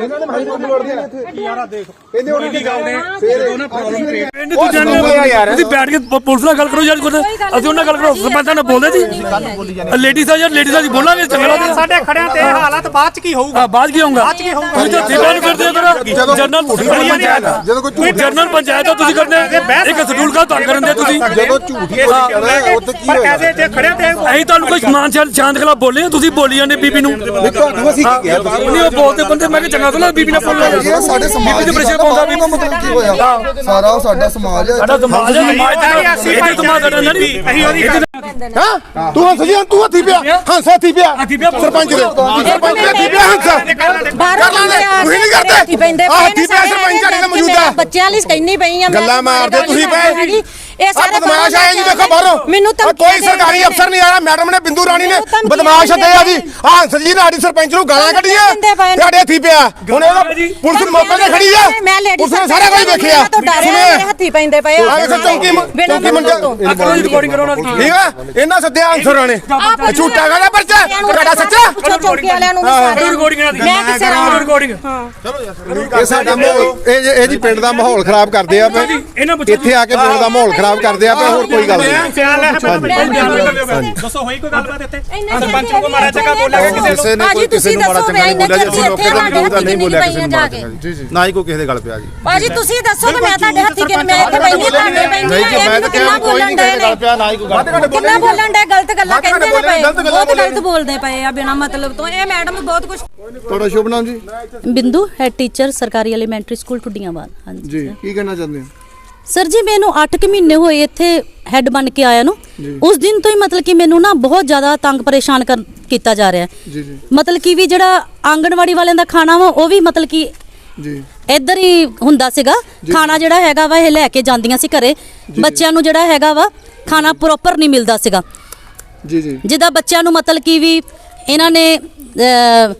ਇਹਨਾਂ ਨੇ ਮਾਈ ਬੋਲੀ ਵੜਦੇ ਨੇ ਇੱਥੇ ਯਾਰਾ ਦੇਖ ਕਹਿੰਦੇ ਹੁਣ ਕੀ ਗੱਲ ਨੇ ਫੇਰ ਉਹਨਾਂ ਪ੍ਰੋਬਲਮ ਕ੍ਰੀਏਟ ਪਿੰਡ ਤੁਸੀਂ ਜਾਣਦੇ ਤੁਸੀਂ ਬੈਠ ਕੇ ਪ- ਪੁਲਿਸ ਨਾਲ ਗੱਲ ਕਰੋ ਯਾਰ ਕੁਝ ਅਸੀਂ ਉਹਨਾਂ ਨਾਲ ਗੱਲ ਕਰੋ ਸਰਪੰਚਾਂ ਨਾਲ ਬੋਲਦੇ ਜੀ ਲੇਡੀਜ਼ ਆ ਯਾਰ ਲੇਡੀਜ਼ ਆ ਜੀ ਬੋਲਾਂਗੇ ਚੰਗਾ ਲੱਗਦਾ ਸਾਡੇ ਖੜਿਆਂ ਤੇ ਇਹ ਹਾਲਾਤ ਬਾਅਦ ਚ ਕੀ ਹੋਊਗਾ ਆ ਬਾਅਦ ਕੀ ਹੋਊਗਾ ਤੁਸੀਂ ਤਾਂ ਠੇਕਾ ਨਹੀਂ ਫਿਰਦੇ ਜਨਰਲ ਜਨਰਲ ਪੰਚਾਇਤ। ਜਦੋਂ ਕੋਈ ਕੋਈ ਜਨਰਲ ਪੰਚਾਇਤ ਆ ਤੁਸੀਂ ਕਰਦੇ ਇੱਕ ਸ਼ਡਿਊਲ ਕਾ ਤੁਹਾਨੂੰ ਕਰਨ ਦੇ ਤੁਸੀਂ ਜਦੋਂ ਝੂਠੀ ਬੋਲੀ ਕਰਦਾ ਉਹ ਤੇ ਕੀ ਪਰ ਹੋਇਆ ਐਸੇ ਜੇ ਖੜਿਆਂ ਤੇ ਅਸੀਂ ਤੁਹਾਨੂੰ ਕੋਈ ਸਮਾਨ ਖਿਲਾਫ ਬੋਲੇ ਤੁਸੀਂ ਬੋਲੀ ਜਾਂਦੇ ਬੀਬੀ ਨੂੰ ਨਹੀਂ ਤੁਹਾਨੂੰ ਅਸੀਂ ਕੀ ਕਿਹਾ ਤੁਸੀਂ? ਨਹੀਂ ਉਹ ਬੋਲਦੇ ਬੰਦੇ ਮੈਂ ਕਿ ਚੰਗਾ ਤੋਂ ਬੀਬੀ ਨਾਲ ਬੋਲਣਾ ਇਹ ਸਾਡੇ ਸਮਾਜ ਦੀ ਦੇ ਪ੍ਰੈਸ਼ਰ ਪਾਉਂਦਾ ਵੀ ਦਾ ਮਤਲਬ ਕੀ ਹੋਇਆ? ਸਾਰਾ ਸਾਡਾ ਸਮਾਜ ਹੈ ਸਾਡਾ ਸਮਾਜ ਹੈ ਇਹਦੇ ਸਮਾਜ ਦਾ ਨਹੀਂ। ਅਸੀਂ ਉਹਦੀ ਹਾਂ। ਤੂੰ ਹੰਸ ਜੀ ਤੂੰ ਹੱਥੀ ਪਿਆ ਹੰਸ ਹੱਥੀ ਪਿਆ। ਸਰਪੰਚ ਦੇ। ਸਰਪੰਚ ਦੇ ਹੱਥੀ ਪਿਆ ਹੰਸ। ਕਰ ਆ ਤੁਸੀਂ ਨਹੀਂ ਕਰਦੇ? ਹੱਥੀ ਪਿਆ ਸਾਰੇ ਸਰਪੰਚ ਕਿ ਮੌਜੂਦ। ਬੱਚਿਆਂ ਲਈ ਕਹਿੰਦੀ ਪਈ ਆ ਗੱਲਾਂ ਮਾਰਦੇ ਤੁਸੀਂ ਪਏ ਇਹ ਸਾਰੇ ਬਦਮਾਸ਼ ਆਏ ਜੀ ਦੇਖੋ ਬਾਹਰੋਂ। ਮੈਨੂੰ ਤਾਂ ਆਹ ਕੋਈ ਸਰਕਾਰੀ ਅਫਸਰ ਨਹੀਂ ਆਇਆ ਮੈਡਮ ਨੇ ਬਿੰਦੂ ਰਾਣੀ ਨੇ। ਬਦਮਾਸ਼ ਹੱਦੇ ਆ ਜੀ ਆ ਹੰਸ ਜੀ। ਨੇ? ਸਾਡੀ ਸਰਪੰਚ ਨੂੰ ਗਾਲਾਂ ਕੱਢੀਆਂ। ਦਿੰਦੇ ਪਏ ਨੇ। ਤੁਹਾਡੇ ਹੱਥੀ ਪਿਆ। ਹੁਣ ਇਹਦਾ ਪੁਲਿਸ ਮੌਕੇ ਤੇ ਖੜੀ ਆ। ਮੈਂ ਲੇਡੀ ਪੁਲਿਸ ਨੇ ਸਾਰਾ ਕੁਝ ਦੇਖਿਆ। ਤੋਂ ਡਰਿਆ ਮੇਰੇ ਹੱਥੀ ਪੈਂਦੇ ਪਏ ਆ। ਵੇਖੋ ਚੌਂਕੀ ਮ- ਬਿਨਾਂ ਚੌਂਕੀ ਮੰਡਲ ਤੋਂ। ਆ ਕਰੋ ਜੀ ਰਿਕਾਰਡਿੰਗ ਕਰੋ ਉਹਨਾਂ ਦੀ। ਠੀਕ ਆ? ਇਹਨਾਂ ਸੱਦਿਆ ਅਨਸਰਾਂ ਨੇ ਝੂਠਾ ਗਾਲਾ ਪਰਚਾ? ਤੁਹਾਡਾ ਸੱਚਾ? ਪੁੱਛੋ ਚੌਂਕੀ ਵਾਲਿਆਂ ਨੂੰ ਵੀ ਕਰੋ ਸਾਰੇ ਰਿਕਾਰਡਿੰਗ ਇਹਨਾਂ ਦੀ। ਮੈਂ ਕਿਸੇ ਕਰੋ ਨਾਲ ਰਿਕਾਰਡਿੰਗ ਇਹ ਸਾਡਾ ਇਹ ਇਹ ਜੀ ਪਿੰਡ ਦਾ ਮਾਹੌਲ ਖਰਾਬ ਕਰਦੇ ਆ ਇੱਥੇ ਆ ਕੇ ਪਿੰਡ ਦਾ ਮਾਹੌਲ ਖਰਾਬ ਕਰਦੇ ਆ ਪਏ ਹੋਰ ਕੋਈ ਗੱਲ ਨਹੀਂ। ਸਿਆਲ ਹੈ ਦੱਸੋ ਹੋਈ ਕੋਈ ਗੱਲਬਾਤ ਇੱਥੇ? ਸਰਪੰਚ ਨੂੰ ਮਾੜਾ ਚੰਗਾ ਬੋਲਿਆ ਗਿਆ ਕਿਸੇ ਕਿਸੇ ਨੇ ਕੋਈ ਕਿਸੇ ਨੂੰ ਮਾੜਾ ਚੰਗਾ ਨਹੀਂ ਬੋਲਿਆ ਜੀ ਅਸੀਂ ਮੌਜੂਦ ਆ ਨਹੀਂ ਬੋਲਿਆ ਕਿਸੇ ਨੂੰ ਜਾ ਮਾੜਾ ਕੇ। ਚੰਗਾ ਜੀ ਨਾ ਹੀ ਕੋਈ ਕਿਸੇ ਦੇ ਗੱਲ ਪਿਆ ਜੀ। ਭਾਜੀ ਤੁਸੀਂ ਦੱਸੋ ਤੇ ਮੈਂ ਤੁਹਾਡੇ ਹੱਥੀ ਕਿ ਮੈਂ ਇੱਥੇ ਬੈਠੀ ਤੁਹਾਡੇ ਬੈਠੀ ਨਹੀਂ ਜੀ ਮੈਂ ਤਾਂ ਕਿਹਾ ਕੋਈ ਨਹੀਂ ਦੇ ਕਿਸੇ ਦੇ ਗੱਲ ਪਿਆ ਨਾ ਹੀ ਕੋਈ ਗੱਲ ਕਿੰਨਾ ਬੋਲਣ ਦੇ ਗਲਤ ਗੱਲਾਂ ਕਹਿੰਦੇ ਨੇ ਪਏ ਬਹੁਤ ਗਲਤ ਬੋਲਦੇ ਪਏ ਆ ਬਿਨਾ ਮਤਲਬ ਤੋਂ। ਇਹ ਮੈਡਮ ਬਹੁਤ ਕੁਝ ਤੁਹਾਡਾ ਸ਼ੁਭ ਨਾਮ ਜੀ? ਬਿੰਦੂ ਹੈਡ ਟੀਚਰ ਸਰਕਾਰੀ ਐਲੀਮੈਂਟਰੀ ਸਕੂਲ ਟੁੱਡੀਆਂਵਾਲ। ਹਾਂਜੀ ਜੀ ਕੀ ਕਹਿਣਾ ਚਾਹੁੰਦੇ ਹੋ? ਸਰ ਜੀ ਮੈਨੂੰ 8 ਕੁ ਮਹੀਨੇ ਹੋਏ ਇੱਥੇ ਹੈੱਡ ਬਣ ਕੇ ਆਇਆ ਨੂੰ। ਉਸ ਦਿਨ ਤੋਂ ਹੀ ਮਤਲਬ ਕਿ ਮੈਨੂੰ ਨਾ ਬਹੁਤ ਜ਼ਿਆਦਾ ਤੰਗ ਪਰੇਸ਼ਾਨ ਕਰ ਕੀਤਾ ਜਾ ਰਿਹਾ। ਹੈ ਜੀ ਜੀ। ਮਤਲਬ ਕਿ ਵੀ ਜਿਹੜਾ ਆਂਗਣਵਾੜੀ ਵਾਲਿਆਂ ਦਾ ਖਾਣਾ ਵਾ ਉਹ ਵੀ ਮਤਲਬ ਕਿ ਜੀ। ਇੱਧਰ ਹੀ ਹੁੰਦਾ ਸੀਗਾ। ਖਾਣਾ ਜਿਹੜਾ ਹੈਗਾ ਵਾ ਇਹ ਲੈ ਕੇ ਜਾਂਦੀਆਂ ਸੀ ਘਰੇ। ਬੱਚਿਆਂ ਨੂੰ ਜਿਹੜਾ ਹੈਗਾ ਵਾ ਖਾਣਾ ਪ੍ਰੋਪਰ ਨਹੀਂ ਮਿਲਦਾ ਸੀਗਾ। ਜੀ ਜੀ। ਜਿਹਦਾ ਬੱਚਿਆਂ ਨੂੰ ਮਤਲਬ ਕਿ ਵੀ ਇਹਨਾਂ ਨੇ ਅਹ,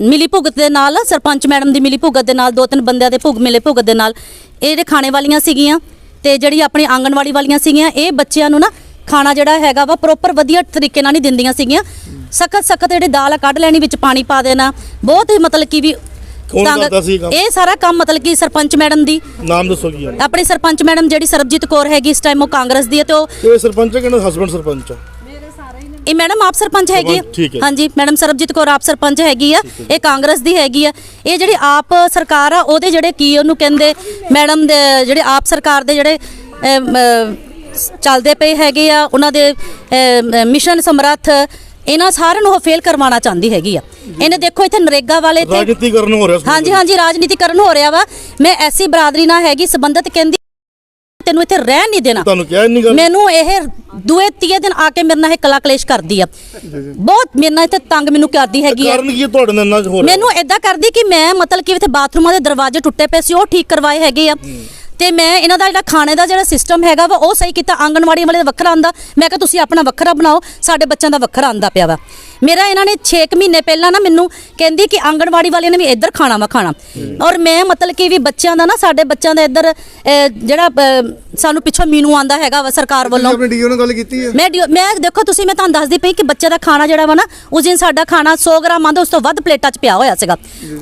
ਮਿਲੀ ਭੁਗਤ ਦੇ ਨਾਲ ਸਰਪੰਚ ਮੈਡਮ ਦੀ ਮਿਲੀ ਭੁਗਤ ਦੇ ਨਾਲ ਦੋ ਤਿੰਨ ਬੰਦਿਆਂ ਦੇ ਭੁਗ ਮਿਲੇ ਭੁਗਤ ਦੇ ਨਾਲ ਇਹ ਜਿਹੜੇ ਖਾਣੇ ਵਾਲੀਆਂ ਸੀਗੀਆਂ ਤੇ ਜਿਹੜੀ ਆਪਣੀ ਆਂਗਣਵਾੜੀ ਵਾਲੀਆਂ ਸੀਗੀਆਂ ਇਹ ਬੱਚਿਆਂ ਨੂੰ ਨਾ ਖਾਣਾ ਜਿਹੜਾ ਹੈਗਾ ਵਾ ਪ੍ਰੋਪਰ ਵਧੀਆ ਤਰੀਕੇ ਨਾਲ ਨਹੀਂ ਦਿੰਦੀਆਂ ਸੀਗੀਆਂ। ਸਖਤ ਸਖਤ ਜਿਹੜੀ ਦਾਲ ਕੱਢ ਲੈਣੀ ਵਿੱਚ ਪਾਣੀ ਪਾ ਦੇਣਾ। ਬਹੁਤ ਹੀ ਮਤਲਬ ਕਿ ਵੀ ਕੌਣ ਤੰਗ- ਕਰਦਾ ਸੀ ਇਹ ਕੰਮ? ਇਹ ਸਾਰਾ ਕੰਮ ਮਤਲਬ ਕਿ ਸਰਪੰਚ ਮੈਡਮ ਦੀ। ਨਾਮ ਦੱਸੋ ਕੀ ਹੈ ਆਪਣੀ ਸਰਪੰਚ ਮੈਡਮ ਜਿਹੜੀ ਸਰਬਜੀਤ ਕੌਰ ਹੈਗੀ ਇਸ ਟਾਈਮ ਉਹ ਕਾਂਗਰਸ ਦੀ ਹੈ ਤੇ ਉਹ ਇਹ ਸਰਪੰਚ ਹੈ ਕਿ ਹਸਬੰਡ ਸਰਪੰਚ ਆ? ਇਹ ਮੈਡਮ ਆਪ ਸਰਪੰਚ ਹੈਗੀ। ਹੈ। ਹਾਂਜੀ ਮੈਡਮ ਸਰਬਜੀਤ ਕੌਰ ਆਪ ਸਰਪੰਚ ਹੈਗੀ ਆ। ਇਹ ਕਾਂਗਰਸ ਦੀ ਹੈਗੀ ਆ। ਇਹ ਜਿਹੜੀ ਆਪ ਸਰਕਾਰ ਆ ਉਹਦੇ ਜਿਹੜੇ ਕੀ ਉਹਨੂੰ ਕਹਿੰਦੇ ਮੈਡਮ ਦੇ ਜਿਹੜੇ ਆਪ ਸਰਕਾਰ ਦੇ ਜਿਹੜੇ ਚੱਲਦੇ ਪਏ ਹੈਗੇ ਆ ਉਹਨਾਂ ਦੇ ਮਿਸ਼ਨ ਸਮਰੱਥ ਇਹਨਾਂ ਸਾਰਿਆਂ ਨੂੰ ਉਹ ਫੇਲ ਕਰਵਾਉਣਾ ਚਾਹੁੰਦੀ ਹੈਗੀ ਆ। ਇਹਨੇ ਦੇਖੋ ਇੱਥੇ ਨਰੇਗਾ ਵਾਲੇ ਤੇ ਰਾਜਨੀਤੀਕਰਨ ਹੋ ਰਿਹਾ ਹਾਂਜੀ ਹਾਂਜੀ ਰਾਜਨੀਤੀਕਰਨ ਹੋ ਰਿਹਾ ਵਾ। ਮੈਂ ਐਸੀ ਬਰਾਦਰੀ ਨਾਲ ਹੈਗੀ ਸੰਬੰਧਤ ਕਹਿੰਦੀ ਤੈਨੂੰ ਇੱਥੇ ਰਹਿਣ ਨਹੀਂ ਦੇਣਾ। ਤੁਹਾਨੂੰ ਕਿਹਾ ਨਹੀਂ ਗੱਲ? ਮੈਨੂੰ ਇਹ ਦੂਏ ਤੀਏ ਦਿਨ ਆ ਕੇ ਮੇਰੇ ਨਾਲ ਇਹ ਕਲਾ ਕਲੇਸ਼ ਕਰਦੀ ਆ। ਬਹੁਤ ਮੇਰੇ ਨਾਲ ਇੱਥੇ ਤੰਗ ਮੈਨੂੰ ਕਰਦੀ ਹੈਗੀ ਆ। ਕਾਰਨ ਕੀ ਹੈ ਤੁਹਾਡੇ ਨਾਲ ਇੰਨਾ ਹੋ ਰਿਹਾ ਮੈਨੂੰ ਇਦਾਂ ਕਰਦੀ ਕਿ ਮੈਂ ਮਤਲਬ ਕਿ ਇੱਥੇ ਬਾਥਰੂਮਾਂ ਦੇ ਦਰਵਾਜ਼ੇ ਟੁੱਟੇ ਪਏ ਸੀ ਉਹ ਠੀਕ ਕਰਵਾਏ ਹੈਗੇ ਆ। ਤੇ ਮੈਂ ਇਹਨਾਂ ਦਾ ਜਿਹੜਾ ਖਾਣੇ ਦਾ ਜਿਹੜਾ ਸਿਸਟਮ ਹੈਗਾ ਵਾ ਉਹ ਸਹੀ ਕੀਤਾ। ਆਂਗਣਵਾੜੀ ਵਾਲੇ ਦਾ ਵੱਖਰਾ ਆਂਦਾ। ਮੈਂ ਕਿਹਾ ਤੁਸੀਂ ਆਪਣਾ ਵੱਖਰਾ ਬਣਾਓ ਸਾਡੇ ਬੱਚਿਆਂ ਦਾ ਵੱਖਰਾ ਆਂਦਾ ਪਿਆ ਵਾ। ਮੇਰਾ ਇਹਨਾਂ ਨੇ 6 ਮਹੀਨੇ ਪਹਿਲਾਂ ਨਾ ਮੈਨੂੰ ਕਹਿੰਦੀ ਕਿ ਆਂਗਣਵਾੜੀ ਵਾਲਿਆਂ ਨੇ ਵੀ ਇੱਧਰ ਖਾਣਾ ਵਾ ਖਾਣਾ। ਔਰ ਮੈਂ ਮਤਲਬ ਕਿ ਵੀ ਬੱਚਿਆਂ ਦਾ ਨਾ ਸਾਡੇ ਬੱਚਿਆਂ ਦਾ ਇੱਧਰ ਜਿਹੜਾ ਸਾਨੂੰ ਪਿੱਛੋਂ ਮੀਨੂ ਆਂਦਾ ਹੈਗਾ ਵਾ ਸਰਕਾਰ ਵੱਲੋਂ। ਆਪਣੇ ਡੀਓ ਨਾਲ ਗੱਲ ਕੀਤੀ ਹੈ ਮੈਂ ਡਿਓ- ਮੈਂ ਦੇਖੋ ਤੁਸੀਂ ਮੈਂ ਤੁਹਾਨੂੰ ਦੱਸਦੀ ਪਈ ਕਿ ਬੱਚੇ ਦਾ ਖਾਣਾ ਜਿਹੜਾ ਵਾ ਨਾ ਉਸ ਦਿਨ ਸਾਡਾ ਖਾਣਾ 100 ਗ੍ਰਾਮ ਆਂਦਾ ਉਸ ਤੋਂ ਵੱਧ ਪਲੇਟਾਂ 'ਚ ਪਿਆ ਹੋਇਆ ਸੀਗਾ।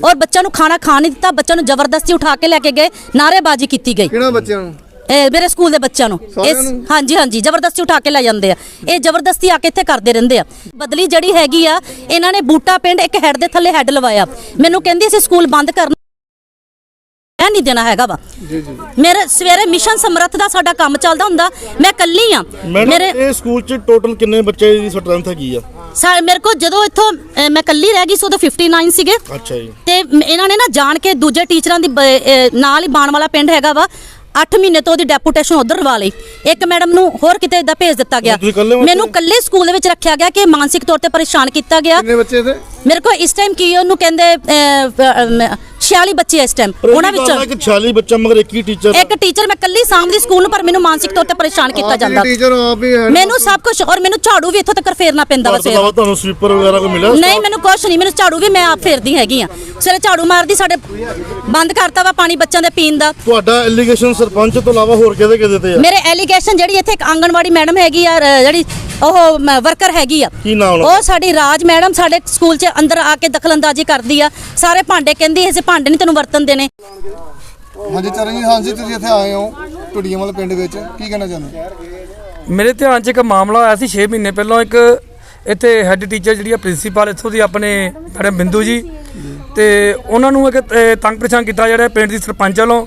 ਔਰ ਬੱਚਿਆਂ ਨੂੰ ਖਾਣਾ ਖਾਣ ਨਹੀਂ ਦਿੱਤਾ ਬੱਚਿਆਂ ਨੂੰ ਜ਼ਬਰਦਸਤੀ ਉਠਾ ਕੇ ਲੈ ਕੇ ਗਏ ਨਾਅਰੇਬਾਜ਼ੀ ਕੀਤੀ ਗਈ। ਕਿਹਨਾਂ ਬੱਚਿਆਂ ਨੂੰ? ਇਹ ਮੇਰੇ ਸਕੂਲ ਦੇ ਬੱਚਿਆਂ ਨੂੰ। ਸਾਰਿਆਂ ਨੂੰ? ਹਾਂਜੀ ਹਾਂਜੀ ਜ਼ਬਰਦਸਤੀ ਉਠਾ ਕੇ ਲੈ ਜਾਂਦੇ ਆ। ਇਹ ਜ਼ਬਰਦਸਤੀ ਆ ਕੇ ਇੱਥੇ ਕਰਦੇ ਰਹਿੰਦੇ ਆ। ਬਦਲੀ ਜਿਹੜੀ ਹੈਗੀ ਆ ਇਹਨਾਂ ਨੇ ਬੂਟਾ ਪਿੰਡ ਇੱਕ ਹੈੱਡ ਦੇ ਥੱਲੇ ਹੈੱਡ ਲਵਾਇਆ। ਮੈਨੂੰ ਕਹਿੰਦੀ ਅਸੀਂ ਸਕੂਲ ਬੰਦ ਕਰਨਾ ਇਹ ਨਹੀਂ ਦੇਣਾ ਹੈਗਾ ਵਾ। ਮੇਰੇ ਸਵੇਰੇ ਮਿਸ਼ਨ ਸਮਰੱਥ ਦਾ ਸਾਡਾ ਕੰਮ ਚੱਲਦਾ ਹੁੰਦਾ ਮੈਂ ਕੱਲੀ ਆ। ਮੈਡਮ ਇਹ ਸਕੂਲ ਚ ਟੋਟਲ ਕਿੰਨੇ ਬੱਚੇ ਦੀ ਸਟਰੈਂਥ ਹੈਗੀ ਆ? ਸਾ- ਮੇਰੇ ਕੋਲ ਜਦੋਂ ਇੱਥੋਂ ਮੈਂ ਕੱਲੀ ਰਹਿ ਗਈ ਸੀ ਉਦੋਂ 59 ਸੀਗੇ। ਅੱਛਾ ਜੀ। ਤੇ ਮ- ਇਹਨਾਂ ਨੇ ਨਾ ਜਾਣ ਕੇ ਦੂਜੇ ਟੀਚਰਾਂ ਦੀ ਬ- ਅਹ, ਨਾਲ ਹੀ ਬਾਣ ਵਾਲਾ ਪਿੰਡ ਹੈਗਾ ਵਾ। 8 ਮਹੀਨੇ ਤੋਂ ਉਹਦੀ ਡੈਪੂਟੇਸ਼ਨ ਉਧਰ ਲਵਾ ਲਈ। ਇੱਕ ਮੈਡਮ ਨੂੰ ਹੋਰ ਕਿਤੇ ਇਦਾਂ ਭੇਜ ਦਿੱਤਾ ਗਿਆ। ਤੁਸੀਂ ਇਕੱਲੇ? ਮੈਨੂੰ ਕੱਲੇ ਸਕੂਲ ਦੇ ਵਿੱਚ ਰੱਖਿਆ ਗਿਆ ਕਿ ਮਾਨਸਿਕ ਤੌਰ ਤੇ ਪਰੇਸ਼ਾਨ ਕੀਤਾ ਗਿਆ। ਕਿੰਨੇ ਬੱਚੇ ਤੇ ਮੇਰੇ ਕੋਲ ਇਸ ਟਾਈਮ ਕੀ ਉਹਨੂੰ ਕਹਿੰਦੇ ਅਹ, ਅਹ, 46 ਬੱਚੇ ਇਸ ਟਾਈਮ ਉਹਨਾਂ ਵਿੱਚੋਂ ਇੱਕ 46 ਬੱਚਾ ਮਗਰ ਇੱਕ ਹੀ ਟੀਚਰ ਇੱਕ ਟੀਚਰ ਮੈਂ ਕੱਲੀ ਸਾਂਭਦੀ ਸਕੂਲ ਨੂੰ ਪਰ ਮੈਨੂੰ ਮਾਨਸਿਕ ਤੌਰ ਤੇ ਪਰੇਸ਼ਾਨ ਕੀਤਾ ਜਾਂਦਾ। ਟੀਚਰ ਆਪ ਹੀ ਹੈ। ਮੈਨੂੰ ਸਭ ਕੁਝ ਔਰ ਮੈਨੂੰ ਝਾੜੂ ਵੀ ਇੱਥੋਂ ਤੱਕ ਫੇਰਨਾ ਪੈਂਦਾ ਵਾ ਤੋਂ ਸਵੇਰ ਤੁਹਾਨੂੰ ਸਵੀਪਰ ਵਗੈਰਾ ਕੋਈ ਮਿਲਿਆ ਨਹੀਂ ਮੈਨੂੰ ਕੁਛ ਨਹੀਂ ਮੈਨੂੰ ਝਾੜੂ ਵੀ ਮੈਂ ਆਪ ਫੇਰਦੀ ਹੈਗੀ ਆ। ਸਵੇਰੇ ਝਾੜੂ ਮਾਰਦੀ ਸਾਡੇ ਬੰਦ ਕਰਤਾ ਵਾ ਪਾਣੀ ਬੱਚਿਆਂ ਦੇ ਪੀਣ ਦਾ। ਤੁਹਾਡਾ ਐਲੀਗੇਸ਼ਨ ਸਰਪੰਚ ਤੋਂ ਇਲਾਵਾ ਹੋਰ ਕਿਹਦੇ ਕਿਹਦੇ ਤੇ ਆ? ਮੇਰੇ ਐਲੀਗੇਸ਼ਨ ਜਿਹੜੀ ਇੱਥੇ ਇੱਕ ਆਂਗਣਵਾੜੀ ਮੈਡਮ ਹੈਗੀ ਆ ਜਿਹੜੀ ਉਹ ਵਰਕਰ ਹੈਗੀ ਆ। ਕੀ ਨਾਮ ਉਹ ਸਾਡੀ ਰਾਜ ਮੈਡਮ ਸਾਡੇ ਸਕੂਲ 'ਚ ਅੰਦਰ ਆ ਕੇ ਦਖਲਅੰਦਾਜ਼ੀ ਕਰਦੀ ਆ। ਸਾਰੇ ਭਾਂਡੇ ਕਹਿੰਦੀ ਐਸੇ ਭਾਂਡੇ ਨਹੀਂ ਤੈਨੂੰ ਵਰਤਨ ਦੇਣੇ। ਹਾਂਜੀ ਚਰਨਜੀਤ ਹਾਂਜੀ ਤੁਸੀਂ ਇੱਥੇ ਆਏ ਹੋ ਟੁੱਡੀਆਂ ਵਾਲੇ ਪਿੰਡ ਵਿੱਚ। ਕੀ ਕਹਿਣਾ ਚਾਹੁੰਦੇ ਮੇਰੇ ਧਿਆਨ 'ਚ ਇੱਕ ਮਾਮਲਾ ਆਇਆ ਸੀ 6 ਮਹੀਨੇ ਪਹਿਲਾਂ। ਇੱਕ ਇੱਥੇ ਹੈੱਡ ਟੀਚਰ ਜਿਹੜੀ ਆ ਪ੍ਰਿੰਸੀਪਲ ਇੱਥੋਂ ਦੀ ਆਪਣੇ ਮੈਡਮ ਬਿੰਦੂ ਜੀ। ਤੇ ਉਹਨਾਂ ਨੂੰ ਇੱਕ ਤੰਗ ਪਰੇਸ਼ਾਨ ਕੀਤਾ ਜਿਹੜਾ ਪਿੰਡ ਦੀ ਸਰਪੰਚ ਵੱਲੋਂ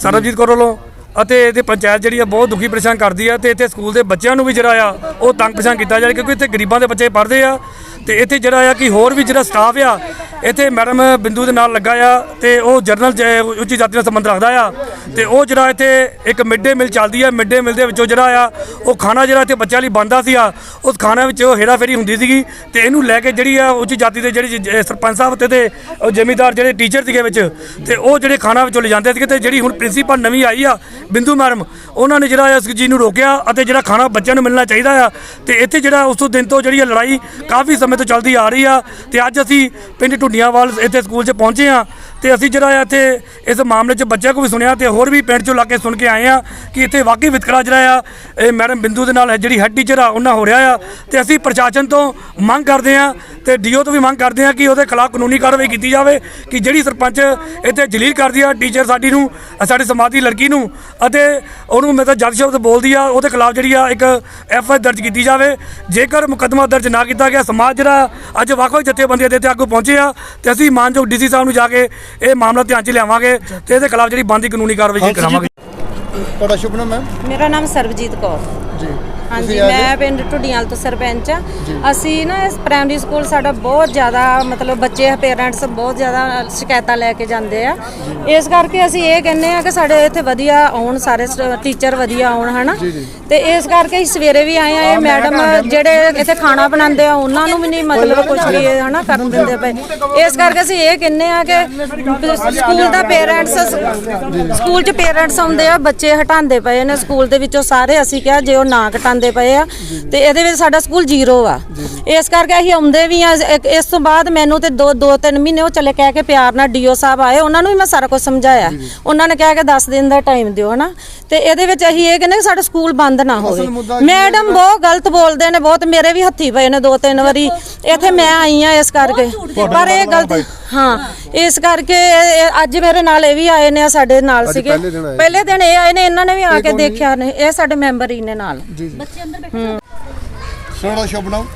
ਸਰਬਜੀਤ ਕੌਰ ਵੱਲੋਂ। ਅਤੇ ਇਹਦੀ ਪੰਚਾਇਤ ਜਿਹੜੀ ਆ ਬਹੁਤ ਦੁਖੀ ਪਰੇਸ਼ਾਨ ਕਰਦੀ ਆ ਤੇ ਇੱਥੇ ਸਕੂਲ ਦੇ ਬੱਚਿਆਂ ਨੂੰ ਵੀ ਜਿਹੜਾ ਆ ਉਹ ਤੰਗ ਪਰੇਸ਼ਾਨ ਕੀਤਾ ਜਾ ਰਿਹਾ ਕਿਉਂਕਿ ਇੱਥੇ ਗਰੀਬਾਂ ਦੇ ਬੱਚੇ ਪੜ੍ਹਦੇ ਆ ਤੇ ਇੱਥੇ ਜਿਹੜਾ ਆ ਕਿ ਹੋਰ ਵੀ ਜਿਹੜਾ ਸਟਾਫ ਆ, ਇੱਥੇ ਮੈਡਮ ਬਿੰਦੂ ਦੇ ਨਾਲ ਲੱਗਾ ਆ ਤੇ ਉਹ ਜਰਨਲ ਜ- ਉੱਚੀ ਜਾਤੀ ਨਾਲ ਸੰਬੰਧ ਰੱਖਦਾ ਆ। ਤੇ ਉਹ ਜਿਹੜਾ ਇੱਥੇ ਇੱਕ ਮਿਡ ਡੇ ਮਿਲ ਚੱਲਦੀ ਆ, ਮਿਡ ਡੇ ਮਿਲ ਦੇ ਵਿੱਚੋਂ ਜਿਹੜਾ ਆ, ਉਹ ਖਾਣਾ ਜਿਹੜਾ ਇੱਥੇ ਬੱਚਿਆਂ ਲਈ ਬਣਦਾ ਸੀ ਆ, ਉਸ ਖਾਣਾ ਵਿੱਚ ਉਹ ਹੇਰਾਫੇਰੀ ਹੁੰਦੀ ਸੀਗੀ। ਤੇ ਇਹਨੂੰ ਲੈ ਕੇ ਜਿਹੜੀ ਆ, ਉੱਚੀ ਜਾਤੀ ਦੇ ਜਿਹੜੀ ਸਰਪੰਚ ਸਾਹਿਬ ਤੇ ਤੇ ਜ਼ਿਮੀਦਾਰ ਜਿਹੜੇ ਟੀਚਰ ਸੀਗੇ ਵਿੱਚ, ਤੇ ਉਹ ਜਿਹੜੇ ਖਾਣਾ ਵਿੱਚੋਂ ਲੈ ਜਾਂਦੇ ਸੀਗੇ ਤੇ ਜਿਹੜੀ ਹੁਣ ਪ੍ਰਿੰਸੀਪਲ ਨਵੀਂ ਆਈ ਆ, ਬਿੰਦੂ ਮੈਡਮ, ਉਹਨਾਂ ਨੇ ਜਿਹੜਾ ਇਸ ਚੀਜ਼ ਨੂੰ ਰੋਕਿਆ ਅਤੇ ਜਿਹੜਾ ਖਾਣਾ ਬੱਚਿਆਂ ਨੂੰ ਮਿਲਣਾ ਚਾਹੀਦਾ ਆ। ਤੇ ਇੱਥੇ ਜਿਹੜਾ ਉਸ ਤੋਂ ਦਿਨ ਤੋਂ ਜਿਹੜੀ ਇਹ ਲੜਾਈ ਕਾਫੀ ਸਮੇਂ ਤੋਂ ਚੱਲਦੀ ਆ ਰਹੀ ਆ ਤੇ ਅੱਜ ਅਸੀਂ ਪਿੰਡ ਢੁੱਡੀਆਂਵਾਲ ਇੱਥੇ ਸਕੂਲ 'ਚ ਪਹੁੰਚੇ ਆ ਤੇ ਅਸੀਂ ਜਿਹੜਾ ਆ ਇੱਥੇ ਇਸ ਮਾਮਲੇ 'ਚ ਬੱਚਿਆਂ ਕੋ ਵੀ ਸੁਣਿਆ ਤੇ ਹੋਰ ਵੀ ਪਿੰਡ 'ਚੋਂ ਲਾ ਕੇ ਸੁਣ ਕੇ ਆਏ ਆ ਕਿ ਇੱਥੇ ਵਾਕਈ ਵਿਤਕਰਾ ਜਿਹੜਾ ਆ ਇਹ ਮੈਡਮ ਬਿੰਦੂ ਦੇ ਨਾਲ ਜਿਹੜੀ ਹੈੱਡ ਟੀਚਰ ਆ ਉਹਨਾਂ ਹੋ ਰਿਹਾ ਆ। ਤੇ ਅਸੀਂ ਪ੍ਰਸ਼ਾਸਨ ਤੋਂ ਮੰਗ ਕਰਦੇ ਆ ਤੇ ਡੀਓ ਤੋਂ ਵੀ ਮੰਗ ਕਰਦੇ ਆ ਕਿ ਉਹਦੇ ਖਿਲਾਫ ਕਾਨੂੰਨੀ ਕਾਰਵਾਈ ਕੀਤੀ ਜਾਵੇ ਕਿ ਜਿਹੜੀ ਸਰਪੰਚ ਇੱਥੇ ਜਲੀਲ ਕਰਦੀ ਆ ਟੀਚਰ ਸਾਡੀ ਨੂੰ ਅ, ਸਾਡੀ ਸਮਾਜ ਦੀ ਲੜਕੀ ਨੂੰ ਅਤੇ ਉਹਨੂੰ ਮੈਂ ਤਾਂ ਜਦ ਸ਼ਬਦ ਬੋਲਦੀ ਆ ਉਹਦੇ ਖਿਲਾਫ ਜਿਹੜੀ ਆ ਇੱਕ ਐਫ ਆਈ ਦਰਜ ਕੀਤੀ ਜਾਵੇ। ਜੇਕਰ ਮੁਕੱਦਮਾ ਦਰਜ ਨਾ ਕੀਤਾ ਗਿਆ ਸਮਾਜ ਜਿਹੜਾ ਅੱਜ ਵੱਖ-ਵੱਖ ਜਥੇਬੰਦੀਆਂ ਦੇ ਇੱਥੇ ਆਗੂ ਪਹੁੰਚੇ ਆ ਤੇ ਅਸੀਂ ਮਾਨਯੋਗ ਡੀਸੀ ਸਾਹਿਬ ਨੂੰ ਜਾ ਕੇ ਇਹ ਮਾਮਲਾ ਧਿਆਨ 'ਚ ਲਿਆਵਾਂਗੇ ਤੇ ਇਹਦੇ ਖਿਲਾਫ ਜਿਹੜੀ ਬਣਦੀ ਕਾਨੂੰਨੀ ਕਾਰਵਾਈ ਕਰਾਵਾਂਗੇ। ਤੁਹਾਡਾ ਸ਼ੁਭ ਨਾਮ ਹੈ ਮੇਰਾ ਨਾਮ ਸਰਬਜੀਤ ਕੌਰ। ਜੀ। ਹਾਂਜੀ ਮੈਂ ਪਿੰਡ ਢੁੱਡੀਆਂ ਤੋਂ ਸਰਪੰਚ ਆ ਅਸੀਂ ਨਾ ਇਸ ਪ੍ਰਾਇਮਰੀ ਸਕੂਲ ਸਾਡਾ ਬਹੁਤ ਜ਼ਿਆਦਾ ਮਤਲਬ ਬੱਚੇ ਪੇਰੈਂਟਸ ਬਹੁਤ ਜ਼ਿਆਦਾ ਸ਼ਿਕਾਇਤਾਂ ਲੈ ਕੇ ਜਾਂਦੇ ਆ। ਇਸ ਕਰਕੇ ਅਸੀਂ ਇਹ ਕਹਿੰਦੇ ਆ ਕਿ ਸਾਡੇ ਇੱਥੇ ਵਧੀਆ ਆਉਣ ਸਾਰੇ ਟੀਚਰ ਵਧੀਆ ਆਉਣ ਹਨਾ? ਤੇ ਇਸ ਕਰਕੇ ਅਸੀਂ ਸਵੇਰੇ ਵੀ ਆਏ ਆ ਇਹ ਮੈਡਮ ਜਿਹੜੇ ਇੱਥੇ ਖਾਣਾ ਬਣਾਉਂਦੇ ਆ ਉਹਨਾਂ ਨੂੰ ਵੀ ਨਹੀਂ ਮਤਲਬ ਕੁਝ ਵੀ ਹਨਾ ਕਰਨ ਦਿੰਦੇ ਪਏ। ਇਸ ਕਰਕੇ ਅਸੀਂ ਇਹ ਕਹਿੰਦੇ ਆ ਕਿ ਸਕੂਲ ਦਾ ਪੇਰੈਂਟਸ ਸਕੂਲ 'ਚ ਪੇਰੈਂਟਸ ਆਉਂਦੇ ਆ ਬੱਚੇ ਹਟਾਉਂਦੇ ਪਏ ਨੇ ਸਕੂਲ ਦੇ ਵਿੱਚੋਂ ਸਾਰੇ ਅਸੀਂ ਕਿਹਾ ਜੇ ਉਹ ਨਾ ਘਟਾਉਂਦੇ ਪਏ ਆ ਤੇ ਇਹਦੇ ਵਿੱਚ ਸਾਡਾ ਸਕੂਲ ਜ਼ੀਰੋ ਆ। ਇਸ ਕਰਕੇ ਅਸੀਂ ਆਉਂਦੇ ਵੀ ਆ। ਇਸ ਤੋਂ ਬਾਅਦ ਮੈਨੂੰ ਤੇ ਦੋ ਦੋ ਤਿੰਨ ਮਹੀਨੇ ਉਹ ਚਲੇ ਕਹਿ ਕੇ ਪਿਆਰ ਨਾਲ ਡੀਓ ਸਾਹਿਬ ਆਏ। ਉਹਨਾਂ ਨੂੰ ਵੀ ਮੈਂ ਸਾਰਾ ਕੁਝ ਸਮਝਾਇਆ। ਉਹਨਾਂ ਨੇ ਕਿਹਾ ਕਿ 10 ਦਿਨ ਦਾ ਟਾਈਮ ਦਿਓ ਹਨਾ। ਤੇ ਇਹਦੇ ਵਿੱਚ ਅਸੀਂ ਇਹ ਕਹਿੰਦੇ ਕਿ ਸਾਡਾ ਸਕੂਲ ਬੰਦ ਨਾ ਹੋਵੇ। ਮੈਡਮ ਬਹੁਤ ਗਲਤ ਬੋਲਦੇ ਨੇ ਬਹੁਤ ਮੇਰੇ ਵੀ ਹੱਥੀ ਪਏ ਨੇ ਦੋ ਤਿੰਨ ਵਾਰੀ ਇੱਥੇ ਮੈਂ ਆਈ ਆ ਇਸ ਕਰਕੇ। ਪਰ ਇਹ ਗਲਤ ਹਾਂ ਇਸ ਕਰਕੇ ਅੱਜ ਮੇਰੇ ਨਾਲ ਇਹ ਵੀ ਆਏ ਨੇ ਸਾਡੇ ਨਾਲ ਸੀਗੇ। ਪਹਿਲੇ ਦਿਨ ਆਏ। ਪਹਿਲੇ ਦਿਨ ਇਹ ਆਏ ਨੇ ਇਹਨਾਂ ਨੇ ਵੀ ਆ ਕੇ ਦੇਖਿਆ ਨੇ। ਇਹ ਸਾਡੇ ਮੈਂਬਰ ਹੀ ਨੇ ਨਾਲ। ਤੁਹਾਡਾ ਸ਼ੁਭ ਨਾਮ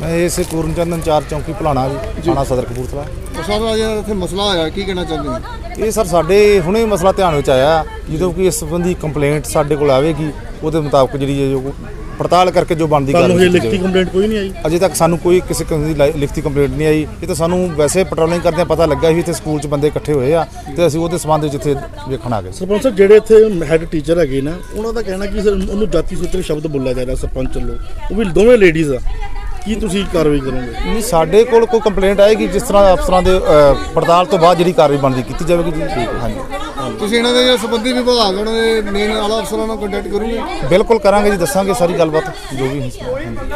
ਮੈਂ ਇਸ ਪੂਰਨਚੰਦ ਚਾਰ ਚੌਂਕੀ ਭਲਾਣਾ ਜੀ ਥਾਣਾ ਸਦਰ ਕਪੂਰਥਲਾ। ਸਰ ਅੱਜ ਇੱਥੇ ਮਸਲਾ ਆਇਆ ਕੀ ਕਹਿਣਾ ਚਾਹੁੰਦੇ ਨੇ ਇਹ ਸਰ ਸਾਡੇ ਹੁਣੇ ਮਸਲਾ ਧਿਆਨ ਵਿੱਚ ਆਇਆ ਜਦੋਂ ਕਿ ਇਸ ਸੰਬੰਧੀ ਕੰਪਲੇਂਟ ਸਾਡੇ ਕੋਲ ਆਵੇਗੀ ਉਹਦੇ ਮੁਤਾਬਕ ਜਿਹੜੀ ਹੈ ਜੋ ਪੜਤਾਲ ਕਰਕੇ ਜੋ ਬਣਦੀ ਤੁਹਾਨੂੰ ਇਹ ਕਾਰਵਾਈ ਕੀਤੀ ਲਿਖਤੀ। ਕੰਪਲੇਂਟ ਕੋਈ ਨਹੀਂ ਆਈ? ਅਜੇ ਤੱਕ ਸਾਨੂੰ ਕੋਈ ਕਿਸੇ ਕਿਸਮ ਦੀ ਲਿਖਤੀ ਕੰਪਲੇਂਟ ਨਹੀਂ ਆਈ। ਇਹ ਤਾਂ ਸਾਨੂੰ ਵੈਸੇ ਪੈਟਰੋਲਿੰਗ ਕਰਦਿਆਂ ਪਤਾ ਲੱਗਾ ਸੀ ਇੱਥੇ ਸਕੂਲ 'ਚ ਬੰਦੇ ਇਕੱਠੇ ਹੋਏ ਆ ਤੇ ਅਸੀਂ ਉਹਦੇ ਸੰਬੰਧ ਵਿੱਚ ਇੱਥੇ ਵੇਖਣ ਆ ਗਏ। ਸਰਪੰਚ ਸਾਹਿਬ ਜਿਹੜੇ ਇੱਥੇ ਹੈੱਡ ਟੀਚਰ ਹੈਗੇ ਨਾ ਉਹਨਾਂ ਦਾ ਕਹਿਣਾ ਕਿ ਸਰ ਉਹਨੂੰ ਜਾਤੀ ਸੂਚਕ ਸ਼ਬਦ ਬੋਲਿਆ ਜਾ ਰਿਹਾ ਸਰਪੰਚ ਵੱਲੋਂ। ਉਹ ਵੀ ਦੋਵੇਂ ਲੇਡੀਜ਼ ਆ। ਕੀ ਤੁਸੀਂ ਕਾਰਵਾਈ ਕਰੋਗੇ? ਨਹੀਂ ਸਾਡੇ ਕੋਲ ਕੋਈ ਕੰਪਲੇਂਟ ਆਏਗੀ ਜਿਸ ਤਰ੍ਹਾਂ ਅਫਸਰਾਂ ਦੇ ਅ, ਪੜਤਾਲ ਤੋਂ ਬਾਅਦ ਜਿਹੜੀ ਕਾਰਵਾਈ ਬਣਦੀ ਕੀਤੀ ਜਾਵੇਗੀ ਜੀ? ਹਾਂਜੀ। ਤੁਸੀਂ ਇਹਨਾਂ ਦੇ ਸੰਬੰਧੀ ਵਿਭਾਗ ਉਹਨਾਂ ਦੇ ਮੇਨ ਆਲਾ ਅਫਸਰਾਂ ਨਾਲ ਕੰਟੈਕਟ ਕਰੋਗੇ? ਬਿਲਕੁਲ ਕਰਾਂਗੇ ਜੀ ਦੱਸਾਂਗੇ ਸਾਰੀ ਗੱਲਬਾਤ ਜੋ ਵੀ ਹੈ। ਹਾਂਜੀ।